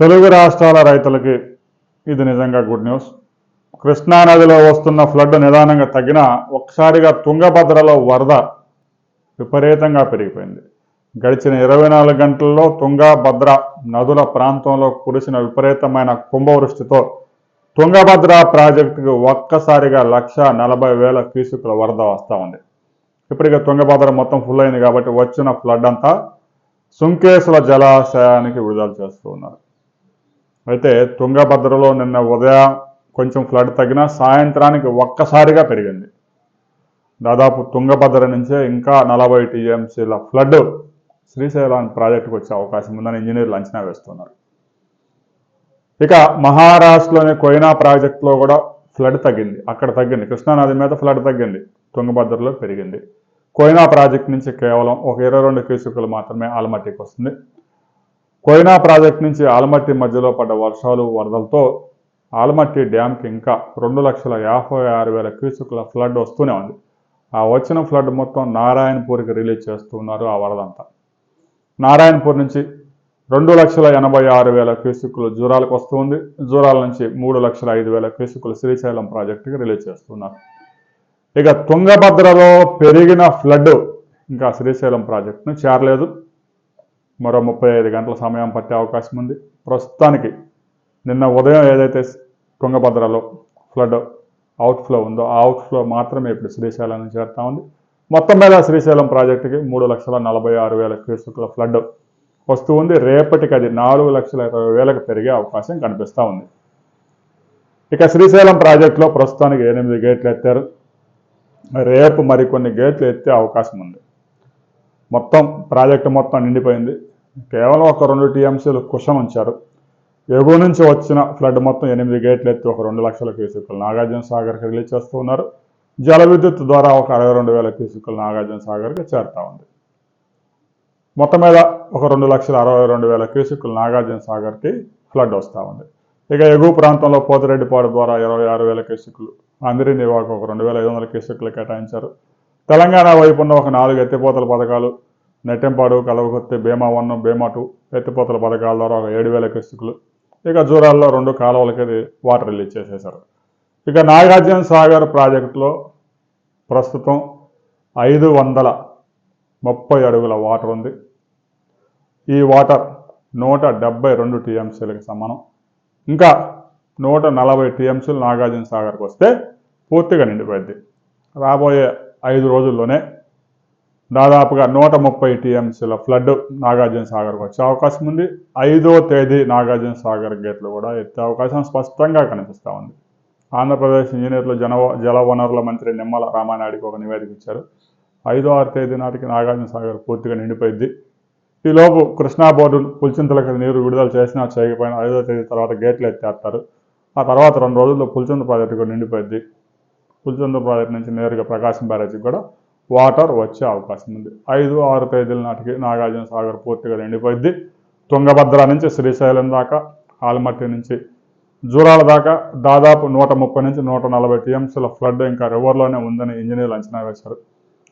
తెలుగు రాష్ట్రాల రైతులకి ఇది నిజంగా గుడ్ న్యూస్ కృష్ణా నదిలో వస్తున్న ఫ్లడ్ నిదానంగా తగ్గిన ఒక్కసారిగా తుంగభద్రలో వరద విపరీతంగా పెరిగిపోయింది. గడిచిన ఇరవై నాలుగు గంటల్లో తుంగభద్ర నదుల ప్రాంతంలో కురిసిన విపరీతమైన కుంభవృష్టితో తుంగభద్ర ప్రాజెక్టుకు ఒక్కసారిగా లక్ష నలభై వేల క్యూసెక్ల వరద వస్తూ ఉంది. ఇప్పటికే తుంగభద్ర మొత్తం ఫుల్ అయింది కాబట్టి వచ్చిన ఫ్లడ్ అంతా సుంకేసుల జలాశయానికి విడుదల చేస్తూ ఉన్నారు. అయితే తుంగభద్రలో నిన్న ఉదయం కొంచెం ఫ్లడ్ తగ్గినా సాయంత్రానికి ఒక్కసారిగా పెరిగింది. దాదాపు తుంగభద్ర నుంచే ఇంకా నలభై టీఎంసీల ఫ్లడ్ శ్రీశైలం ప్రాజెక్టుకు వచ్చే అవకాశం ఉందని ఇంజనీర్లు అంచనా వేస్తున్నారు. ఇక మహారాష్ట్రలోని కొయినా ప్రాజెక్టులో కూడా ఫ్లడ్ తగ్గింది. అక్కడ తగ్గింది. కృష్ణానది మీద ఫ్లడ్ తగ్గింది. తుంగభద్రలో పెరిగింది. కోయినా ప్రాజెక్ట్ నుంచి కేవలం ఒక ఇరవై రెండు క్యూసెక్కులు మాత్రమే ఆలమట్టికి వస్తుంది. కోయినా ప్రాజెక్ట్ నుంచి ఆలమట్టి మధ్యలో పడ్డ వర్షాలు వరదలతో ఆలమట్టి డ్యాంకి ఇంకా రెండు లక్షల యాభై ఆరు వేల క్యూసెక్కుల ఫ్లడ్ వస్తూనే ఉంది. ఆ వచ్చిన ఫ్లడ్ మొత్తం నారాయణపూర్కి రిలీజ్ చేస్తున్నారు ఆ వరదంతా. నారాయణపూర్ నుంచి రెండు లక్షల ఎనభై ఆరు వేల క్యూసెక్కులు జూరాలకు వస్తుంది జూరాల నుంచి మూడు లక్షల ఐదు వేల క్యూసెక్కులు శ్రీశైలం ప్రాజెక్టుకి రిలీజ్ చేస్తున్నారు. ఇక తుంగభద్రలో పెరిగిన ఫ్లడ్ ఇంకా శ్రీశైలం ప్రాజెక్టును చేరలేదు. మరో ముప్పై ఐదు గంటల సమయం పట్టే అవకాశం ఉంది. ప్రస్తుతానికి నిన్న ఉదయం ఏదైతే తుంగభద్రలో ఫ్లడ్ అవుట్ఫ్లో ఉందో ఆ అవుట్ఫ్లో మాత్రమే ఇప్పుడు శ్రీశైలం చేరుతా ఉంది. మొత్తం మీద శ్రీశైలం ప్రాజెక్టుకి మూడు లక్షల నలభై ఆరు వేల క్యూసెక్ల ఫ్లడ్ వస్తూ ఉంది. రేపటికి అది నాలుగు లక్షల ఇరవై వేలకు పెరిగే అవకాశం కనిపిస్తూ ఉంది. ఇక శ్రీశైలం ప్రాజెక్టులో ప్రస్తుతానికి ఎనిమిది గేట్లు ఎత్తారు. రేపు మరికొన్ని గేట్లు ఎత్తే అవకాశం ఉంది. మొత్తం ప్రాజెక్టు మొత్తం నిండిపోయింది. కేవలం ఒక రెండు టీఎంసీలు కుషం ఉంచారు. ఎగువ నుంచి వచ్చిన ఫ్లడ్ మొత్తం ఎనిమిది గేట్లు ఎత్తి ఒక రెండు లక్షల క్యూసిక్లు నాగార్జున సాగర్కి రిలీజ్ చేస్తూ ఉన్నారు. జల విద్యుత్ ద్వారా ఒక అరవై రెండు వేల క్యూసిక్లు నాగార్జున సాగర్కి చేరుతా ఉంది. మొత్తం మీద ఒక రెండు లక్షల అరవై రెండు వేల క్యూసిక్లు నాగార్జున సాగర్కి ఫ్లడ్ వస్తూ ఉంది. ఇక ఎగువ ప్రాంతంలో పోతిరెడ్డిపాడు ద్వారా ఇరవై ఆరు వేల క్యూసిక్లు అందరి నివాకు ఒక రెండు వేల ఐదు వందల క్యూసిక్లు కేటాయించారు. తెలంగాణ వైపు ఉన్న ఒక నాలుగు ఎత్తిపోతల పథకాలు నెట్టెంపాడు కలవకుర్తి భీమా వన్ భీమా టూ ఎత్తిపోతల పథకాల ద్వారా ఒక ఏడు వేల క్యూసెక్కులు ఇక జూరాల్లో రెండు కాలువలకి వాటర్ రిలీజ్ చేసేశారు. ఇక నాగార్జున సాగర్ ప్రాజెక్టులో ప్రస్తుతం ఐదు వందల ముప్పై అడుగుల వాటర్ ఉంది. ఈ వాటర్ నూట డెబ్బై రెండు టీఎంసీలకు సమానం. ఇంకా నూట నలభై టీఎంసీలు నాగార్జున సాగర్కి వస్తే పూర్తిగా నిండిపోయింది రాబోయే ఐదు రోజుల్లోనే దాదాపుగా నూట ముప్పై టీఎంసీల ఫ్లడ్ నాగార్జున సాగర్కి వచ్చే అవకాశం ఉంది. ఐదో తేదీ నాగార్జున సాగర్ గేట్లు కూడా ఎత్తే అవకాశం స్పష్టంగా కనిపిస్తూ ఉంది. ఆంధ్రప్రదేశ్ ఇంజనీర్లు జన జల వనరుల మంత్రి నిమ్మల రామానాయుడికి ఒక నివేదిక ఇచ్చారు. ఐదో ఆరు తేదీ నాటికి నాగార్జున సాగర్ పూర్తిగా నిండిపోయింది. ఈలోపు కృష్ణా బోర్డు పులిచింతలకు నీరు విడుదల చేసినా చేయకపోయినా ఐదో తేదీ తర్వాత గేట్లు ఎత్తేస్తారు. ఆ తర్వాత రెండు రోజుల్లో పులిచింత ప్రాజెక్టు కూడా నిండిపోయింది. పులిచింత ప్రాజెక్ట్ నుంచి నేరుగా ప్రకాశం బ్యారేజీకి కూడా వాటర్ వచ్చే అవకాశం ఉంది. ఐదు ఆరు తేదీల నాటికి నాగార్జున సాగర్ పూర్తిగా ఎండిపోయింది తుంగభద్ర నుంచి శ్రీశైలం దాకా ఆల్మట్టి నుంచి జూరాల దాకా దాదాపు నూట ముప్పై నుంచి నూట నలభై టీఎంసీల ఫ్లడ్ ఇంకా రివర్లోనే ఉందని ఇంజనీర్లు అంచనా వేశారు.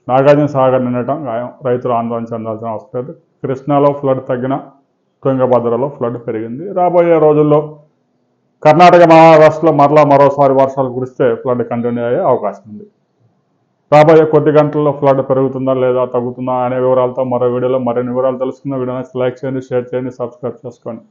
నాగార్జున సాగర్ నిండటం గాయం రైతులు ఆందోళన చెందాల్సిన అవసరం లేదు. కృష్ణాలో ఫ్లడ్ తగ్గిన తుంగభద్రలో ఫ్లడ్ పెరిగింది. రాబోయే రోజుల్లో కర్ణాటక మహారాష్ట్రలో మరలా మరోసారి వర్షాలు కురిస్తే ఫ్లడ్ కంటిన్యూ అయ్యే అవకాశం ఉంది. రాబోయే కొద్ది గంటల్లో ఫ్లడ్ పెరుగుతుందా లేదా తగ్గుతుందా అనే వివరాలతో మరో వీడియోలో మరిన్ని వివరాలు తెలుసుకున్న వీడియోని లైక్ చేయండి షేర్ చేయండి సబ్స్క్రైబ్ చేసుకోండి.